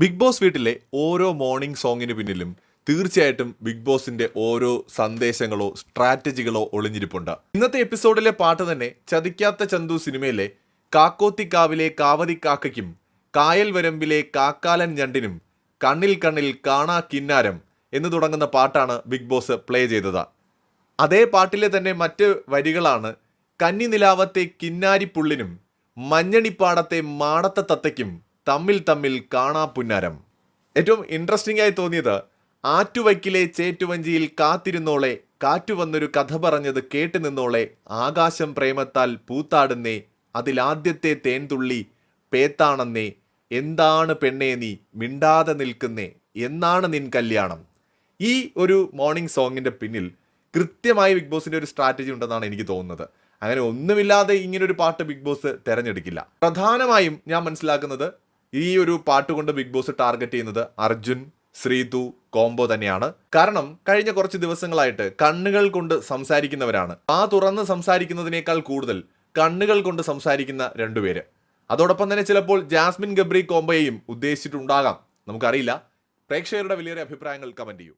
Big boss വീട്ടിലെ ഓരോ morning സോങ്ങിന് പിന്നിലും തീർച്ചയായിട്ടും ബിഗ് ബോസിന്റെ ഓരോ സന്ദേശങ്ങളോ സ്ട്രാറ്റജികളോ ഒളിഞ്ഞിരിപ്പുണ്ട്. ഇന്നത്തെ എപ്പിസോഡിലെ പാട്ട് തന്നെ ചതിക്കാത്ത ചന്തു സിനിമയിലെ കാക്കോത്തിക്കാവിലെ കാവതിക്കാക്കയ്ക്കും കായൽ വരമ്പിലെ കാക്കാലൻ ഞണ്ടിനും കണ്ണിൽ കണ്ണിൽ കാണാ കിന്നാരം എന്ന് തുടങ്ങുന്ന പാട്ടാണ് ബിഗ് ബോസ് പ്ലേ ചെയ്തത്. അതേ പാട്ടിലെ തന്നെ മറ്റ് വരികളാണ് കന്നി നിലാവത്തെ കിന്നാരിപ്പുള്ളിനും മഞ്ഞണിപ്പാടത്തെ മാടത്ത തത്തയ്ക്കും തമ്മിൽ തമ്മിൽ കാണാ പുന്നാരം ഏറ്റവും ഇൻട്രസ്റ്റിംഗ് ആയി തോന്നിയത് ആറ്റുവയ്ക്കിലെ ചേറ്റുവഞ്ചിയിൽ കാത്തിരുന്നോളെ കാറ്റു വന്നൊരു കഥ പറഞ്ഞത് കേട്ടു നിന്നോളെ ആകാശം പ്രേമത്താൽ പൂത്താടുന്നേ അതിലാദ്യത്തെ തേൻതുള്ളി പേത്താണെന്നേ എന്താണ് പെണ്ണേ നീ മിണ്ടാതെ നിൽക്കുന്നേ എന്നാണ് നിൻ കല്യാണം. ഈ ഒരു മോർണിംഗ് സോങ്ങിന്റെ പിന്നിൽ കൃത്യമായി ബിഗ് ബോസിന്റെ ഒരു സ്ട്രാറ്റജി ഉണ്ടെന്നാണ് എനിക്ക് തോന്നുന്നത്. അങ്ങനെ ഒന്നുമില്ലാതെ ഇങ്ങനൊരു പാട്ട് ബിഗ് ബോസ് തിരഞ്ഞെടുക്കില്ല. പ്രധാനമായും ഞാൻ മനസ്സിലാക്കുന്നത് ഈ ഒരു പാട്ട് കൊണ്ട് ബിഗ് ബോസ് ടാർഗറ്റ് ചെയ്യുന്നത് അർജുൻ ശ്രീതു കോംബോ തന്നെയാണ്. കാരണം കഴിഞ്ഞ കുറച്ച് ദിവസങ്ങളായിട്ട് കണ്ണുകൾ കൊണ്ട് സംസാരിക്കുന്നവരാണ്. ആ തുറന്ന് സംസാരിക്കുന്നതിനേക്കാൾ കൂടുതൽ കണ്ണുകൾ കൊണ്ട് സംസാരിക്കുന്ന രണ്ടുപേര് അതോടൊപ്പം തന്നെ ചിലപ്പോൾ ജാസ്മിൻ ഗബ്രി കോംബയെയും ഉദ്ദേശിച്ചിട്ടുണ്ടാകാം. നമുക്കറിയില്ല. പ്രേക്ഷകരുടെ വലിയൊരു അഭിപ്രായങ്ങൾ കമന്റ് ചെയ്യൂ.